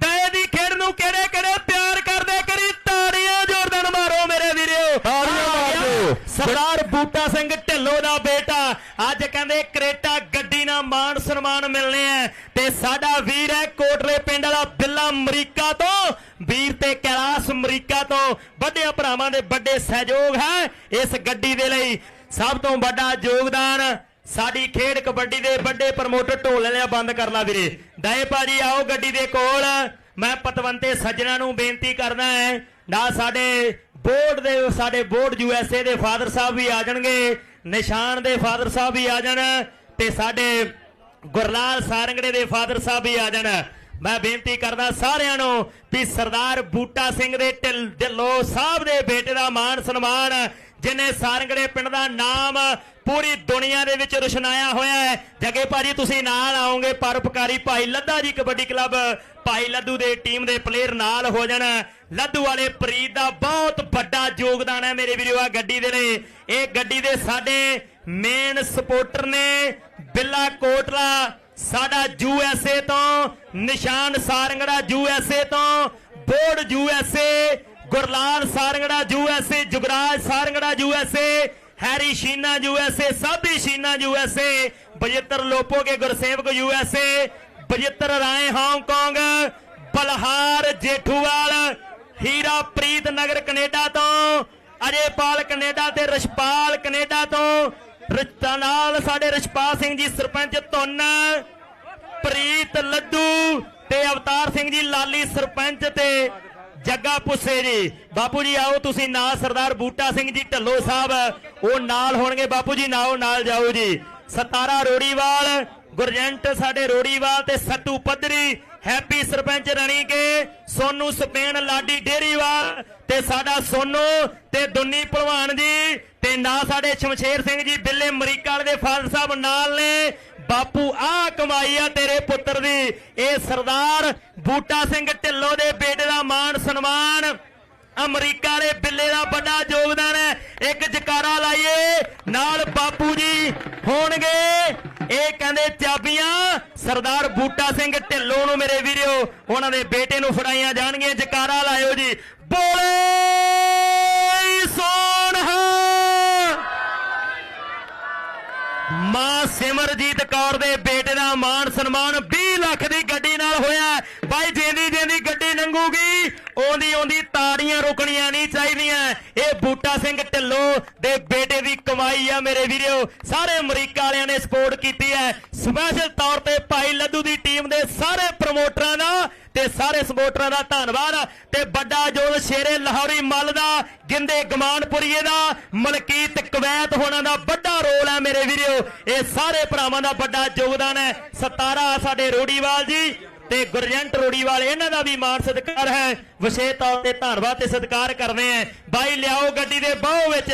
ਦਏ ਦੀ ਖੇਡ ਨੂੰ ਕਿਹੜੇ ਕਿਹੜੇ ਪਿਆਰ ਕਰਦੇ ਕਰੀ ਤਾੜੀਆਂ ਜ਼ੋਰਦਾਰ ਮਾਰੋ ਮੇਰੇ ਵੀਰੋ। ਤਾੜੀਆਂ ਆ ਮਾਰ। ਗਿਆ ਦਿਓ। ਸਰਦਾਰ ਬੂਟਾ ਸਿੰਘ ਢਿੱਲੋਂ ਦਾ ਬੇਟਾ। ਅੱਜ ਕਹਿੰਦੇ ਕਰੇਟਾ ਗੱਡੀ ਨਾਲ ਮਾਣ ਸਨਮਾਨ ਮਿਲਨੇ ਆ। ਤੇ ਸਾਡਾ ਵੀਰ ਹੈ ਕੋਟਲੇ ਪਿੰਡ ਵਾਲਾ ਬਿੱਲਾ ਅਮਰੀਕਾ ਤੋਂ। ਵੀਰ ਤੇ ਕੈਲਾਸ਼ ਅਮਰੀਕਾ ਤੋਂ। ਵੱਡੇ ਭਰਾਵਾਂ ਦੇ ਵੱਡੇ ਸਹਿਯੋਗ ਹੈ ਇਸ ਗੱਡੀ ਦੇ ਲਈ। ਸਭ ਤੋਂ ਵੱਡਾ ਯੋਗਦਾਨ ਸਾਡੀ ਖੇਡ ਕਬੱਡੀ ਦੇ ਵੱਡੇ ਪ੍ਰਮੋਟਰ ਢੋਲ ਲਿਆ ਬੰਦ ਕਰ ਲਾ ਵੀਰੇ। ਦਾਏ ਭਾਜੀ ਆਓ ਗੱਡੀ ਦੇ ਕੋਲ। ਮੈਂ ਪਤਵੰਤੇ ਸੱਜਣਾ ਨੂੰ ਬੇਨਤੀ ਕਰਦਾ ਹੈ ਨਾ ਸਾਡੇ ਬੋਰਡ ਦੇ, ਸਾਡੇ ਬੋਰਡ ਯੂਐਸਏ ਦੇ ਫਾਦਰ ਸਾਹਿਬ ਵੀ ਆ ਜਾਣਗੇ। ਨਿਸ਼ਾਨ ਦੇ ਫਾਦਰ ਸਾਹਿਬ ਵੀ ਆ ਜਾਣ ਤੇ ਸਾਡੇ ਗੁਰਲਾਲ ਸਾਰੰਗੜੇ ਦੇ ਫਾਦਰ ਸਾਹਿਬ ਵੀ ਆ ਜਾਣ। ਮੈਂ ਬੇਨਤੀ ਕਰਦਾ ਸਾਰਿਆਂ ਨੂੰ ਵੀ ਸਰਦਾਰ ਬੂਟਾ ਸਿੰਘ ਦੇ ਢਿੱਲ- ਢਿੱਲੋਂ ਸਾਹਿਬ ਦੇ ਬੇਟੇ ਦਾ ਮਾਣ ਸਨਮਾਨ ਜਿਨੇ ਸਾਰੰਗੜੇ ਪਿੰਡ ਦਾ ਨਾਮ ਪੂਰੀ ਦੁਨੀਆ ਦੇ ਵਿੱਚ ਰੁਸ਼ਨਾਇਆ ਹੋਇਆ ਹੈ। ਜਗੇ ਭਾਜੀ, ਤੁਸੀਂ ਨਾਲ ਆਓਗੇ, ਪਰਉਪਕਾਰੀ ਭਾਈ ਲੱਦਾ ਜੀ ਕਬੱਡੀ ਕਲੱਬ। ਭਾਈ ਲੱਦੂ ਦੇ ਟੀਮ ਦੇ ਪਲੇਅਰ ਨਾਲ ਹੋ ਜਾਣ। ਲੱਦੂ ਵਾਲੇ ਪ੍ਰੀਤ ਦਾ ਬਹੁਤ ਵੱਡਾ ਯੋਗਦਾਨ ਹੈ ਮੇਰੇ ਵੀਰੋ ਆ ਗੱਡੀ ਦੇ ਲਈ। ਇਹ ਗੱਡੀ ਦੇ ਸਾਡੇ ਮੇਨ ਸਪੋਰਟਰ ਨੇ ਬਿੱਲਾ ਕੋਟਲਾ। ਸਾਡਾ ਯੂਐਸਏ ਤੋਂ ਨਿਸ਼ਾਨ ਸਾਰੰਗੜਾ ਯੂਐਸਏ ਤੋਂ, board USA Gurlal Sarangra USA Jugraj Sarangra USA Harry Sheena USA Sabi Sheena USA Bajittar Lopoke Gursewak USA Bajittar Rai Hong Kong, Balhar Jethuwal Hira Preet Nagar Canada ਤੋਂ, Ajaypal Canada ਤੇ Rashpal Canada ਤੋਂ, ਰਿਸ਼ਤਾ ਨਾਲ ਸਾਡੇ ਰਸ਼ਪਾਲ ਸਿੰਘ ਜੀ ਸਰਪੰਚ ਧੁੰਨ, ਪ੍ਰੀਤ ਲੱਡੂ ਤੇ ਅਵਤਾਰ ਸਿੰਘ ਜੀ ਲਾਲੀ ਸਰਪੰਚ ਤੇ ਜੱਗਾ ਪੁੱਸੇ ਜੀ। ਬਾਪੂ ਜੀ ਆਓ ਤੁਸੀਂ ਨਾਲ, ਸਰਦਾਰ ਬੂਟਾ ਸਿੰਘ ਜੀ ਢੱਲੋ ਸਾਹਿਬ। ਉਹ ਨਾਲ ਹੋਣਗੇ। ਬਾਪੂ ਜੀ ਨਾਓ, ਨਾਲ ਜਾਓ ਜੀ। ਸਤਾਰਾ ਰੋੜੀਵਾਲ, ਗੁਰਜੰਟ ਸਾਡੇ ਰੋੜੀਵਾਲ ਤੇ ਸੱਤੂ ਪੱਧਰੀ, ਹੈਪੀ ਸਰਪੰਚ ਰਣੀ ਕੇ, ਸੋਨੂ ਸਪੇਨ ਲਾਡੀ ਡੇਰੀਵਾਲ ਤੇ ਸਾਡਾ ਸੋਨੂ ਤੇ ਦੁੰਨੀ ਭਲਵਾਨ ਜੀ ਤੇ ਨਾ ਸਾਡੇ ਸ਼ਮਸ਼ੇਰ ਸਿੰਘ ਜੀ, ਬਿੱਲੇ ਅਮਰੀਕਾ ਵਾਲੇ ਦੇ ਫਾਦਰ ਸਾਹਿਬ ਨਾਲ ਨੇ। ਬਾਪੂ ਆ ਕਮਾਈ ਆ ਤੇਰੇ ਪੁੱਤਰ ਦੀ। ਇਹ ਸਰਦਾਰ ਬੂਟਾ ਸਿੰਘ ਢਿੱਲੋਂ ਦੇ ਬੇਟੇ ਦਾ ਮਾਣ ਸਨਮਾਨ, ਅਮਰੀਕਾ ਵਾਲੇ ਬਿੱਲੇ ਦਾ ਵੱਡਾ ਯੋਗਦਾਨ ਹੈ। ਇੱਕ ਜਕਾਰਾ ਲਾਈਏ, ਨਾਲ ਬਾਪੂ ਜੀ ਹੋਣਗੇ। ਇਹ ਕਹਿੰਦੇ, ਚਾਬੀਆਂ ਸਰਦਾਰ ਬੂਟਾ ਸਿੰਘ ਢਿੱਲੋਂ ਨੂੰ ਮੇਰੇ ਵੀਰਿਓ, ਉਹਨਾਂ ਦੇ ਬੇਟੇ ਨੂੰ ਫੜਾਈਆਂ ਜਾਣਗੀਆਂ। ਜਕਾਰਾ ਲਾਇਓ ਜੀ। ਬੋਲੇ! ਮਾਂ ਸਿਮਰਜੀਤ ਕੌਰ ਦੇ ਬੇਟੇ ਦਾ ਮਾਣ ਸਨਮਾਨ 20 ਲੱਖ ਦੀ ਗੱਡੀ ਨਾਲ ਹੋਇਆ ਬਾਈ ਜਿੰਦੀ ਜਿੰਦੀ ਗੱਡੀ ਲੰਘੂਗੀ ਉਹਦੀ ਉਹਦੀ ਤਾੜੀਆਂ ਰੁਕਣੀਆਂ ਨਹੀਂ ਚਾਹੀਦੀਆਂ। ਇਹ ਬੂਟਾ ਸਿੰਘ ਢਿੱਲੋਂ ਦੇ ਬੇਟੇ ਦੀ ਕਮਾਈ ਆ ਮੇਰੇ ਵੀਰੋ। ਸਾਰੇ ਅਮਰੀਕਾ ਵਾਲਿਆਂ ਨੇ ਸਪੋਰਟ ਕੀਤੀ ਹੈ। ਸਪੈਸ਼ਲ ਤੌਰ ਤੇ ਭਾਈ ਲੱਡੂ ਦੀ ਟੀਮ ਦੇ ਸਾਰੇ ਪ੍ਰਮੋਟਰਾਂ ਦਾ ਤੇ ਸਾਰੇ ਸਪੋਰਟਰਾਂ ਦਾ ਧੰਨਵਾਦ ਤੇ ਵੱਡਾ ਜੋਲ ਸ਼ੇਰੇ ਲਾਹੌਰੀ ਮੱਲ ਦਾ, ਗਿੰਦੇ ਗਮਾਨਪੁਰੀਏ ਦਾ, ਮਲਕੀਤ ਕਵੈਤ ਹੋਣਾ ਦਾ ਵੱਡਾ ਰੋਲ ਹੈ ਮੇਰੇ ਵੀਰੋ। ਇਹ ਸਾਰੇ ਭਰਾਵਾਂ ਦਾ ਵੱਡਾ ਯੋਗਦਾਨ ਹੈ। 17 ਸਾਡੇ ਰੋੜੀਵਾਲ ਜੀ ਤੇ ਗੁਰਜੰਟ ਰੋੜੀਵਾਲ, ਇਹਨਾਂ ਦਾ ਵੀ ਮਾਣ ਸਤਿਕਾਰ ਹੈ। ਵਿਸ਼ੇਸ਼ ਤੌਰ ਤੇ ਧੰਨਵਾਦ ਤੇ ਸਤਿਕਾਰ ਕਰਦੇ ਆ ਬਾਈ ਲਿਆਓ ਗੱਡੀ ਦੇ ਬਾਹੋਂ ਵਿੱਚ।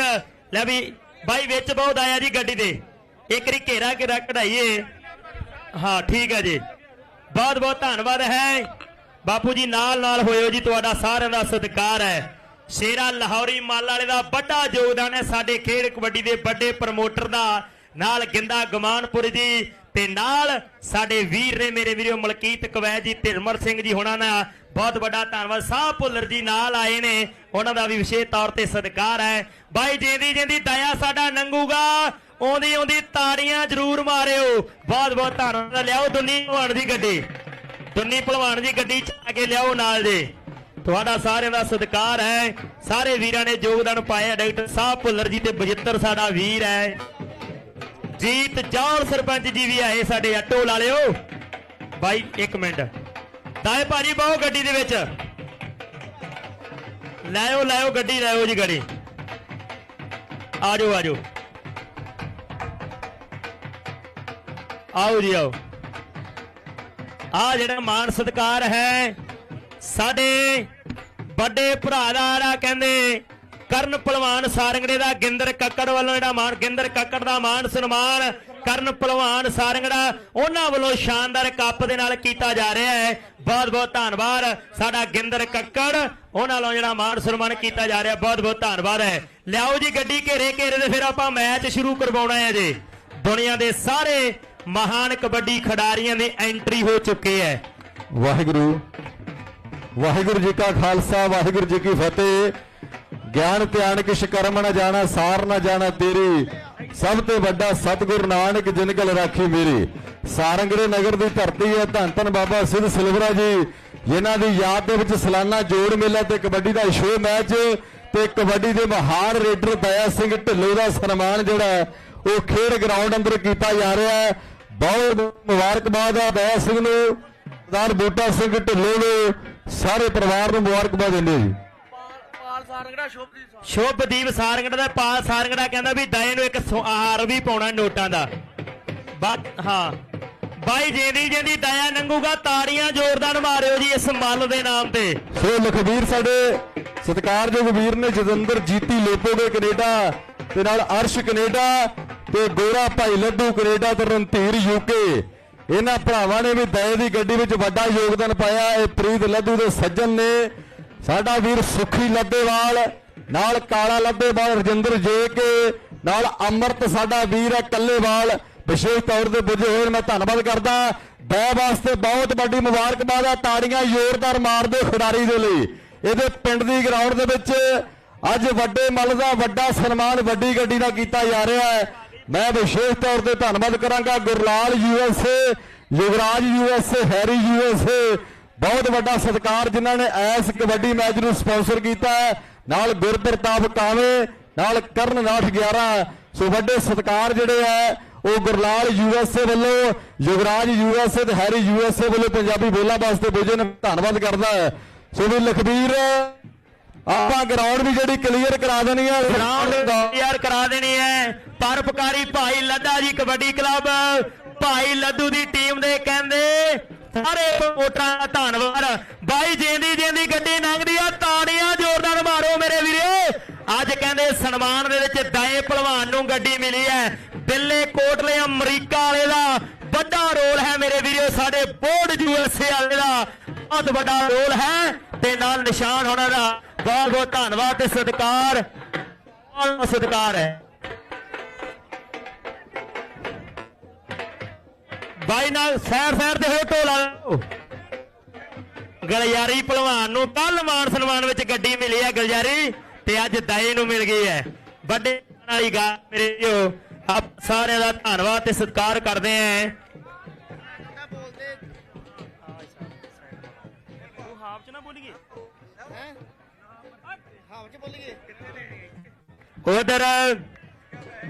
ਲੈ ਵੀ, ਬਾਈ ਵਿੱਚ ਬਹੁਤ ਆਇਆ ਜੀ ਗੱਡੀ ਦੇ। ਇੱਕ ਰੀ ਘੇਰਾ ਘੇਰਾ ਕਢਾਈਏ। ਹਾਂ, ਠੀਕ ਹੈ ਜੀ। ਬਹੁਤ ਬਹੁਤ ਧੰਨਵਾਦ ਹੈ। ਬਾਪੂ ਜੀ, ਨਾਲ ਨਾਲ ਹੋਇਓ ਜੀ, ਤੁਹਾਡਾ ਸਾਰਿਆਂ ਦਾ ਸਤਿਕਾਰ ਹੈ। ਸ਼ੇਰਾ ਲਾਹੌਰੀ ਮਾਲ ਵਾਲੇ ਦਾ ਵੱਡਾ ਯੋਗਦਾਨ ਹੈ। ਸਾਡੇ ਖੇਡ ਕਬੱਡੀ ਦੇ ਵੱਡੇ ਪ੍ਰਮੋਟਰ ਦਾ ਨਾਲ ਗਿੰਦਾ ਗਮਾਨਪੁਰ ਜੀ ਤੇ ਨਾਲ ਸਾਡੇ ਵੀਰ ਨੇ ਮੇਰੇ ਵੀਰੋ, ਮਲਕੀਤ ਕਵੈ ਜੀ, ਧਿਰਮਰ ਸਿੰਘ ਜੀ ਹੋਣਾ ਦਾ ਬਹੁਤ ਵੱਡਾ ਧੰਨਵਾਦ। ਸਾਹ ਭੁੱਲਰ ਜੀ ਨਾਲ ਆਏ ਨੇ। ਉਹਨਾਂ ਦਾ ਵੀ ਵਿਸ਼ੇਸ਼ ਤੌਰ ਤੇ ਸਤਿਕਾਰ ਹੈ। ਬਾਈ, ਜਿੰਦੀ ਜਿੰਦੀ ਦਇਆ ਸਾਡਾ ਨੰਗੂਗਾ। ਆਉਂਦੀ ਆਉਂਦੀ ਤਾੜੀਆਂ ਜ਼ਰੂਰ ਮਾਰਿਓ। ਬਹੁਤ ਬਹੁਤ ਧੰਨਵਾਦ। ਲਿਆਓ ਦੁਨੀ ਭਲਵਾਨ ਦੀ ਗੱਡੀ। ਦੁੰਨੀ ਭਲਵਾਨ ਦੀ ਗੱਡੀ ਚ ਆ ਕੇ ਲਿਆਓ ਨਾਲ ਦੇ। ਤੁਹਾਡਾ ਸਾਰਿਆਂ ਦਾ ਸਤਿਕਾਰ ਹੈ। ਸਾਰੇ ਵੀਰਾਂ ਨੇ ਯੋਗਦਾਨ ਪਾਇਆ। ਡਾਕਟਰ ਸਾਹਿਬ ਭੁੱਲਰ ਜੀ ਤੇ ਬਜਿੱਤਰ ਸਾਡਾ ਵੀਰ ਹੈ। ਜੀਤ ਜੌਲ ਸਰਪੰਚ ਜੀ ਵੀ ਆਏ ਸਾਡੇ ਆਟੋ ਲਾ ਲਿਓ। ਬਾਈ 1 ਮਿੰਟ। ਦਾਏ ਭਾਜੀ ਪਾਓ ਗੱਡੀ ਦੇ ਵਿੱਚ। ਲਾਇਓ ਲਾਇਓ ਗੱਡੀ, ਲਾਇਓ ਜੀ ਗੱਡੀ। ਆਜੋ ਆਜੋ ਆਓ ਜੀ, ਆਓ। ਆ ਜਿਹੜਾ ਮਾਣ ਸਤਿਕਾਰ ਹੈ, ਸਾਡੇ ਵੱਡੇ ਭਰਾ ਦਾ ਜਿਹੜਾ ਕਹਿੰਦੇ, ਕਰਨ ਪਹਿਲਵਾਨ ਸਾਰੰਗੜੇ ਦਾ ਗਿੰਦਰ ਕੱਕੜ ਵੱਲੋਂ ਜਿਹੜਾ ਮਾਣ, ਗਿੰਦਰ ਕੱਕੜ ਦਾ ਮਾਣ ਸਨਮਾਨ ਕਰਨ ਪਹਿਲਵਾਨ ਸਾਰੰਗੜਾ, ਉਹਨਾਂ ਵੱਲੋਂ ਸ਼ਾਨਦਾਰ ਕੱਪ ਦੇ ਨਾਲ ਕੀਤਾ ਜਾ ਰਿਹਾ ਹੈ। ਬਹੁਤ ਬਹੁਤ ਧੰਨਵਾਦ। ਸਾਡਾ ਗਿੰਦਰ ਕੱਕੜ, ਉਹਨਾਂ ਵੱਲੋਂ ਜਿਹੜਾ ਮਾਣ ਸਨਮਾਨ ਕੀਤਾ ਜਾ ਰਿਹਾ ਬਹੁਤ ਬਹੁਤ ਧੰਨਵਾਦ ਹੈ। ਲਿਆਓ ਜੀ ਗੱਡੀ ਘੇਰੇ ਘੇਰੇ ਤੇ ਫਿਰ ਆਪਾਂ ਮੈਚ ਸ਼ੁਰੂ ਕਰਵਾਉਣਾ ਹੈ ਜੀ। ਦੁਨੀਆ ਦੇ ਸਾਰੇ ਮਹਾਨ ਕਬੱਡੀ ਖਿਡਾਰੀਆਂ ਦੇ ਐਂਟਰੀ ਹੋ ਚੁੱਕੇ ਹੈ ਵਾਹਿਗੁਰੂ ਵਾਹਿਗੁਰੂ ਜੀ ਕਾ ਖਾਲਸਾ ਵਾਹਿਗੁਰੂ ਜੀ ਕੀ ਫਤਿਹ। ਗਿਆਨ ਧਿਆਨ ਕਿਛ ਕਰਮ ਨਾ ਜਾਣਾ ਸਾਰ ਨਾ ਜਾਣਾ ਤੇਰੀ। ਸਭ ਤੋਂ ਵੱਡਾ ਸਤਿਗੁਰ ਨਾਨਕ ਜਿਨ ਕਲ ਰਾਖੀ ਮੇਰੀ। ਸਾਰੰਗੜੇ ਨਗਰ ਦੀ ਧਰਤੀ ਹੈ ਧੰਨ ਧੰਨ ਬਾਬਾ ਸਿੱਧ ਸਿਲਵਰਾ ਜੀ ਜਿਨ੍ਹਾਂ ਦੀ ਯਾਦ ਦੇ ਵਿੱਚ ਸਾਲਾਨਾ ਜੋੜ ਮੇਲਾ ਤੇ ਕਬੱਡੀ ਦਾ ਸ਼ੋਅ ਮੈਚ ਤੇ ਕਬੱਡੀ ਦੇ ਮਹਾਨ ਰੇਡਰ ਦਇਆ ਸਿੰਘ ਢਿੱਲੋਂ ਦਾ ਸਨਮਾਨ ਜਿਹੜਾ ਹੈ, ਉਹ ਖੇਡ ਗਰਾਊਂਡ ਅੰਦਰ ਕੀਤਾ ਜਾ ਰਿਹਾ ਹੈ। ਬਹੁਤ ਮੁਬਾਰਕਬਾਦ ਹੈ ਦਇਆ ਸਿੰਘ ਨੂੰ ਸਰਦਾਰ ਬੂਟਾ ਸਿੰਘ ਢਿੱਲੋਂ ਨੂੰ ਸਾਰੇ ਪਰਿਵਾਰ ਨੂੰ ਮੁਬਾਰਕਬਾਦ ਦਿੰਦੇ ਜੀ। ਪਾਲ ਸਾਰੰਗੜਾ ਸ਼ੁਭਦੀਪ ਸਾਰੰਗੜਾ। ਦਾ ਪਾਲ ਸਾਰੰਗੜਾ ਕਹਿੰਦਾ ਵੀ ਦਏ ਨੂੰ ਇੱਕ ਹਾਰ ਵੀ ਪਾਉਣਾ ਨੋਟਾਂ ਦਾ। ਬਾ ਹਾਂ। ਬਾਈ ਜੇਦੀ ਜੇਦੀ ਦਇਆ ਨੰਗੂਗਾ ਤਾੜੀਆਂ ਜ਼ੋਰਦਾਰ ਮਾਰਿਓ ਜੀ ਇਸ ਮੱਲ ਦੇ ਨਾਮ ਤੇ। ਸੋ ਲਖਵੀਰ ਸਾਡੇ ਸਤਿਕਾਰਯੋਗ ਵੀਰ ਨੇ ਜਤਿੰਦਰ ਜੀਤੀ ਲੋਪੋਗੇ ਕੈਨੇਡਾ ਤੇ ਨਾਲ ਅਰਸ਼ ਕੈਨੇਡਾ ਤੇ ਗੋਰਾ ਭਾਈ ਲੱਡੂ ਕੈਨੇਡਾ ਤੇ ਰਣਧੀਰ ਯੂਕੇ। ਇਹਨਾਂ ਭਰਾਵਾਂ ਨੇ ਵੀ ਦਏ ਦੀ ਗੱਡੀ ਵਿੱਚ ਵੱਡਾ ਯੋਗਦਾਨ ਪਾਇਆ। ਇਹ ਪ੍ਰੀਤ ਲੱਡੂ ਦੇ ਸੱਜਣ ਨੇ। ਸਾਡਾ ਵੀਰ ਸੁਖੀ ਲੱਦੇਵਾਲ ਨਾਲ ਕਾਲਾ ਲੱਦੇਵਾਲ ਰਜਿੰਦਰ ਜੇ ਕੇ ਨਾਲ ਅਮਰਤ ਸਾਡਾ ਵੀਰ ਹੈ ਕੱਲੇਵਾਲ। ਵਿਸ਼ੇਸ਼ ਤੌਰ ਤੇ ਪੁੱਜੇ ਹੋਏ ਨੇ, ਮੈਂ ਧੰਨਵਾਦ ਕਰਦਾ। ਦੈ ਵਾਸਤੇ ਬਹੁਤ ਵੱਡੀ ਮੁਬਾਰਕਬਾਦ ਆ ਤਾੜੀਆਂ ਜ਼ੋਰਦਾਰ ਮਾਰਦੇ ਖਿਡਾਰੀ ਦੇ ਲਈ। ਇਹਦੇ ਪਿੰਡ ਦੀ ਗਰਾਊਂਡ ਦੇ ਵਿੱਚ ਅੱਜ ਵੱਡੇ ਮੱਲ ਦਾ ਵੱਡਾ ਸਨਮਾਨ ਵੱਡੀ ਗੱਡੀ ਦਾ ਕੀਤਾ ਜਾ ਰਿਹਾ ਹੈ। ਮੈਂ ਵਿਸ਼ੇਸ਼ ਤੌਰ ਤੇ ਧੰਨਵਾਦ ਕਰਾਂਗਾ Gurlal USA Yuvraj USA Harry USA ਬਹੁਤ ਵੱਡਾ ਸਤਿਕਾਰ ਜਿਨ੍ਹਾਂ ਨੇ ਐਸ ਕਬੱਡੀ ਮੈਚ ਨੂੰ ਸਪਾਂਸਰ ਕੀਤਾ ਹੈ। ਨਾਲ ਗੁਰਪ੍ਰਤਾਪ ਕਾਵੇਂ, ਨਾਲ ਕਰਨਨਾਥ 11 ਸੋ ਵੱਡੇ ਸਤਿਕਾਰ ਜਿਹੜੇ ਆ, ਉਹ ਗੁਰਲਾਲ ਯੂਐਸਏ ਵੱਲੋਂ, ਯੁਵਰਾਜ ਯੂਐਸਏ ਤੇ ਹੈਰੀ ਯੂਐਸਏ ਵੱਲੋਂ ਪੰਜਾਬੀ ਬੋਲਾਂ ਵਾਸਤੇ ਪੁੱਜੇ ਨੇ ਧੰਨਵਾਦ ਕਰਦਾ ਹੈ। ਸੋ ਵੀ ਲਖਬੀਰ, ਆਪਾਂ ਗਰਾਊਂਡ ਵੀ ਜਿਹੜੀ ਕਲੀਅਰ ਕਰਾ ਦੇਣੀ ਹੈ ਗਰਾਊਂਡ ਯਾਰ ਕਰਾ ਦੇਣੀ ਹੈ। ਪਰਪਕਾਰੀ ਭਾਈ ਲੱਡਾ ਜੀ ਕਬੱਡੀ ਕਲੱਬ। ਭਾਈ ਲੱਡੂ ਦੀ ਟੀਮ ਦੇ ਕਹਿੰਦੇ, ਸਾਰੇ ਪ੍ਰਮੋਟਰਾਂ ਦਾ ਧੰਨਵਾਦ। ਬਾਈ ਜੇਂਦੀ ਜੇਂਦੀ ਗੱਡੀ ਲੰਘਦੀ ਆ, ਤਾੜੀਆਂ ਜ਼ੋਰਦਾਰ ਮਾਰੋ ਮੇਰੇ ਵੀਰੇ। ਅੱਜ ਕਹਿੰਦੇ, ਸਨਮਾਨ ਦੇ ਵਿੱਚ ਦਾਏ ਭਲਵਾਨ ਨੂੰ ਗੱਡੀ ਮਿਲੀ ਹੈ। ਬਿੱਲੇ ਕੋਟਲੇ ਅਮਰੀਕਾ ਵਾਲੇ ਦਾ ਵੱਡਾ ਰੋਲ ਹੈ ਮੇਰੇ ਵੀਰੋ, ਸਾਡੇ ਬੋਰਡ ਯੂਐਸਏ ਵਾਲੇ ਦਾ। ਬਹੁਤ ਵੱਡਾ ਰੋਲ ਹੈ ਤੇ ਨਾਲ ਨਿਸ਼ਾਨ ਹੋਣਾ ਦਾ। ਬਹੁਤ ਬਹੁਤ ਧੰਨਵਾਦ ਤੇ ਸਤਿਕਾਰ। ਸਤਿਕਾਰ ਹੈ। ਬਾਈ ਨਾਲ ਸੈਰ ਸੈਰ ਤੇ ਹੋ ਢੋਲਾ ਲਾਓ। ਗਲਿਆਰੀ ਭਲਵਾਨ ਨੂੰ ਮਾਨ ਸਨਮਾਨ ਵਿੱਚ ਗੱਡੀ ਮਿਲੀ ਹੈ ਗਲਿਆਰੀ ਤੇ ਅੱਜ ਦਾਏ ਨੂੰ ਮਿਲ ਗਈ ਹੈ। ਵੱਡੇ ਵਾਲੀ ਗੱਲ ਮੇਰੇ ਜੋ ਆਪ ਸਾਰਿਆਂ ਦਾ ਧੰਨਵਾਦ ਤੇ ਸਤਿਕਾਰ ਕਰਦੇ ਆਂ ਕਾ ਬੋਲਦੇ ਉਹ ਹਾਫ ਚ ਨਾ ਬੋਲੀਏ। ਹੈ? ਹਾਫ ਚ ਬੋਲੀਏ। ਉਧਰ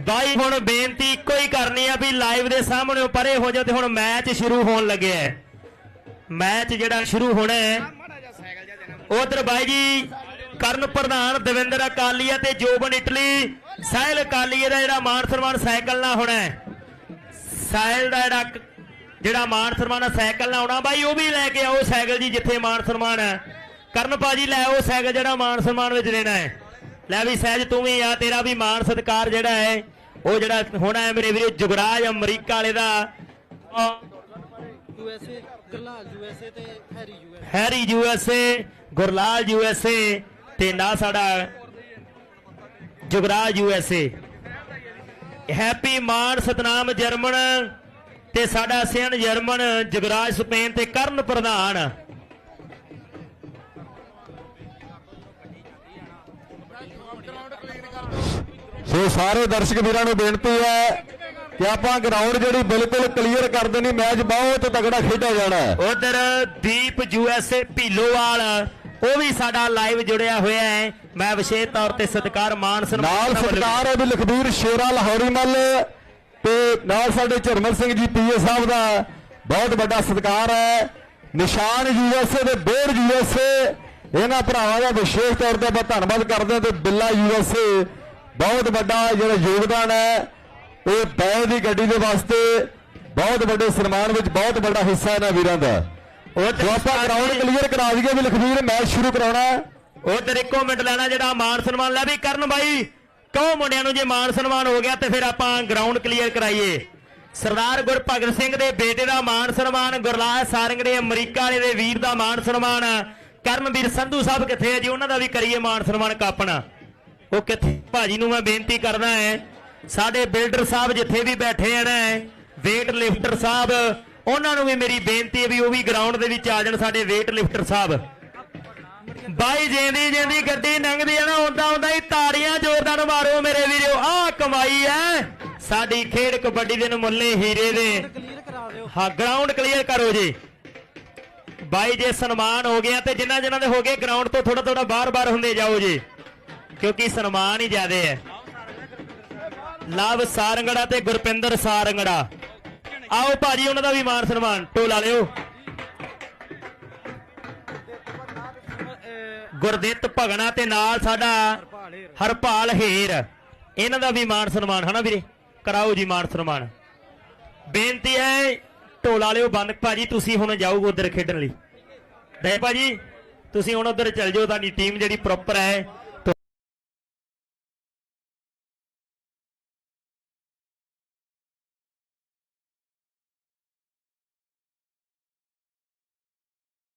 ਬਾਈ, ਹੁਣ ਬੇਨਤੀ ਇੱਕੋ ਹੀ ਕਰਨੀ ਆ ਵੀ ਲਾਈਵ ਦੇ ਸਾਹਮਣੇ ਪਰੇ ਹੋ ਜਾਓ ਤੇ ਹੁਣ ਮੈਚ ਸ਼ੁਰੂ ਹੋਣ ਲੱਗਿਆ ਹੈ ਮੈਚ ਜਿਹੜਾ ਸ਼ੁਰੂ ਹੋਣਾ ਹੈ, ਉਧਰ ਬਾਈ ਜੀ, ਕਰਨ ਪ੍ਰਧਾਨ ਦਵਿੰਦਰ ਅਕਾਲੀਆ ਤੇ ਜੋਬਨ ਇਟਲੀ, ਸਾਹਿਲ ਅਕਾਲੀਆ ਦਾ ਜਿਹੜਾ ਮਾਨ ਸਨਮਾਨ ਸਾਈਕਲ ਨਾਲ ਹੋਣਾ ਹੈ। ਸਾਹਿਲ ਦਾ ਜਿਹੜਾ ਜਿਹੜਾ ਮਾਨ ਸਨਮਾਨ ਸਾਈਕਲ ਨਾਲ ਆਉਣਾ, ਬਾਈ ਉਹ ਵੀ ਲੈ ਕੇ ਆਓ ਸਾਈਕਲ ਜੀ ਜਿੱਥੇ ਮਾਨ ਸਨਮਾਨ ਹੈ ਕਰਨ ਭਾਜੀ, ਲੈ ਆਓ ਸਾਈਕਲ ਜਿਹੜਾ ਮਾਨ ਸਨਮਾਨ ਵਿੱਚ ਲੈਣਾ ਹੈ। ਲੈ ਵੀ ਸਹਿਜ ਤੂੰ ਵੀ ਆ ਤੇਰਾ ਵੀ ਮਾਨ ਸਤਿਕਾਰ ਜਿਹੜਾ ਹੈ ਉਹ ਜਿਹੜਾ ਹੋਣਾ ਹੈ ਮੇਰੇ ਵੀਰੇ ਜੁਗਰਾਜ ਅਮਰੀਕਾ ਵਾਲੇ ਦਾ। ਯੂਐਸਏ ਗੱਲਾਂ ਯੂਐਸਏ ਤੇ Harry USA Harry USA Gurlal USA ਤੇ ਨਾ ਸਾਡਾ Jugraj USA Happy Mann Satnam German ਤੇ ਸਾਡਾ ਸਿਆਣ ਜਰਮਨ ਜੁਗਰਾਜ ਸਪੇਨ ਤੇ ਕਰਨ ਪ੍ਰਧਾਨ। ਸੋ ਸਾਰੇ ਦਰਸ਼ਕ ਵੀਰਾਂ ਨੂੰ ਬੇਨਤੀ ਹੈ ਕਿ ਆਪਾਂ ਗਰਾਊਂਡ ਜਿਹੜੀ ਬਿਲਕੁਲ ਕਲੀਅਰ ਕਰ ਦੇਣੀ ਮੈਚ ਬਹੁਤ ਤਗੜਾ ਖੇਡਿਆ ਜਾਣਾ ਹੈ। ਉਧਰ ਦੀਪ ਯੂਐਸਏ ਭੀਲੋਵਾਲ ਉਹ ਵੀ ਸਾਡਾ ਲਾਈਵ ਜੁੜਿਆ ਹੋਇਆ ਹੈ। ਮੈਂ ਵਿਸ਼ੇਸ਼ ਤੌਰ ਤੇ ਸਤਿਕਾਰ ਮਾਨ ਸਨਮਾਨ ਨਾਲ ਸਤਿਕਾਰ ਹੈ ਵੀ ਲਖਬੀਰ ਸ਼ੇਰਾ ਲਾਹੌਰੀ ਮੱਲ ਤੇ ਨਾਲ ਸਾਡੇ ਝਰਮਲ ਸਿੰਘ ਜੀ ਪੀਏ ਸਾਹਿਬ ਦਾ ਬਹੁਤ ਵੱਡਾ ਸਤਿਕਾਰ ਹੈ। ਨਿਸ਼ਾਨ ਯੂਐਸਏ ਦੇ ਬੋਰਡ ਯੂਐਸਏ ਇਹਨਾਂ ਭਰਾਵਾਂ ਦਾ ਵਿਸ਼ੇਸ਼ ਤੌਰ ਤੇ ਆਪਾਂ ਧੰਨਵਾਦ ਕਰਦੇ ਹਾਂ ਤੇ ਬਿੱਲਾ ਯੂਐਸਏ ਬਹੁਤ ਵੱਡਾ ਜਿਹੜਾ ਯੋਗਦਾਨ ਹੈ ਉਹ ਬੈਲ ਦੀ ਗੱਡੀ ਦੇ ਵਾਸਤੇ ਬਹੁਤ ਵੱਡੇ ਸਨਮਾਨ ਵਿੱਚ ਬਹੁਤ ਵੱਡਾ ਹਿੱਸਾ ਇਹਨਾਂ ਵੀਰਾਂ ਦਾ। ਜੋ ਆਪਾਂ ਗਰਾਊਂਡ ਕਲੀਅਰ ਕਰਾ ਦਈਏ ਵੀ ਲਖਬੀਰ ਮੈਚ ਸ਼ੁਰੂ ਕਰਾਉਣਾ ਉਧਰ ਇੱਕੋ ਮਿੰਟ ਲੈਣਾ ਜਿਹੜਾ ਮਾਨ ਸਨਮਾਨ ਲੈ ਵੀ ਕਰਨ ਬਾਈ। ਕਹੋ ਮੁੰਡਿਆਂ ਨੂੰ ਜੇ ਮਾਨ ਸਨਮਾਨ ਹੋ ਗਿਆ ਤੇ ਫਿਰ ਆਪਾਂ ਗਰਾਊਂਡ ਕਲੀਅਰ ਕਰਾਈਏ। ਸਰਦਾਰ ਗੁਰਭਗਤ ਸਿੰਘ ਦੇ ਬੇਟੇ ਦਾ ਮਾਨ ਸਨਮਾਨ ਗੁਰਲਾਲ ਸਾਰੰਗ ਦੇ ਅਮਰੀਕਾ ਵਾਲੇ ਦੇ ਵੀਰ ਦਾ ਮਾਨ ਸਨਮਾਨ ਕਰਨਵੀਰ ਸੰਧੂ ਸਾਹਿਬ ਕਿੱਥੇ ਹੈ ਜੀ? ਉਹਨਾਂ ਦਾ ਵੀ ਕਰੀਏ ਮਾਨ ਸਨਮਾਨ ਕਾਪਣਾ। ਉਹ ਕਿੱਥੇ? ਭਾਜੀ ਨੂੰ ਮੈਂ ਬੇਨਤੀ ਕਰਦਾ ਹੈ ਸਾਡੇ ਬਿਲਡਰ ਸਾਹਿਬ ਜਿੱਥੇ ਵੀ ਬੈਠੇ ਆ ਵੇਟ ਲਿਫਟਰ ਸਾਹਿਬ, ਉਹਨਾਂ ਨੂੰ ਵੀ ਮੇਰੀ ਬੇਨਤੀ ਹੈ ਵੀ ਉਹ ਵੀ ਗਰਾਊਂਡ ਦੇ ਵਿੱਚ ਆ ਜਾਣ ਸਾਡੇ ਵੇਟ ਲਿਫਟਰ ਸਾਹਿਬ। ਬਾਈ ਜਿੰਦੀ ਜਿੰਦੀ ਗੱਡੀ ਲੰਘਦੀ ਆ ਨਾ ਹੁੰਦਾ ਹੁੰਦਾ ਹੀ ਤਾੜੀਆਂ ਜ਼ੋਰਦਾਰ ਮਾਰੋ ਮੇਰੇ ਵੀਰੋ, ਆਹ ਕਮਾਈ ਹੈ ਸਾਡੀ ਖੇਡ ਕਬੱਡੀ ਦੇ ਨਮੁੱਲੇ ਹੀਰੇ ਦੇ। ਹਾਂ ਗਰਾਊਂਡ ਕਲੀਅਰ ਕਰੋ ਜੀ। ਬਾਈ ਜੇ ਸਨਮਾਨ ਹੋ ਗਿਆ ਤੇ ਜਿਨ੍ਹਾਂ ਜਿਨ੍ਹਾਂ ਦੇ ਹੋ ਗਏ ਗਰਾਊਂਡ ਤੋਂ ਥੋੜਾ ਥੋੜਾ ਬਾਹਰ-ਬਾਹਰ ਹੁੰਦੇ ਜਾਓ ਜੀ। ਕਿਉਂਕਿ ਸਨਮਾਨ ਹੀ ਜ਼ਿਆਦੇ ਹੈ। ਲਵ ਸਾਰੰਗੜਾ ਤੇ ਗੁਰਪਿੰਦਰ ਸਾਰੰਗੜਾ। ਆਓ ਭਾਜੀ, ਉਹਨਾਂ ਦਾ ਵੀ ਮਾਨ ਸਨਮਾਨ। ਢੋਲਾ ਲਿਓ ਗੁਰਦਿੱਤ ਭਗਣਾ ਤੇ ਨਾਲ ਸਾਡਾ ਹਰਪਾਲ ਹੇਰ। ਇਹਨਾਂ ਦਾ ਵੀ ਮਾਨ ਸਨਮਾਨ, ਹਨਾ ਵੀਰੇ? ਕਰਾਓ ਜੀ ਮਾਨ ਸਨਮਾਨ। ਬੇਨਤੀ ਹੈ, ਢੋਲਾ ਲਿਓ ਬੰਦ ਭਾਜੀ, ਤੁਸੀਂ ਹੁਣ ਜਾਓ ਉਧਰ ਖੇਡਣ ਲਈ। ਦੇ ਭਾਜੀ, ਤੁਸੀਂ ਹੁਣ ਉਧਰ ਚੱਲ ਜਾਓ, ਤੁਹਾਡੀ ਟੀਮ ਜਿਹੜੀ ਪ੍ਰੋਪਰ ਹੈ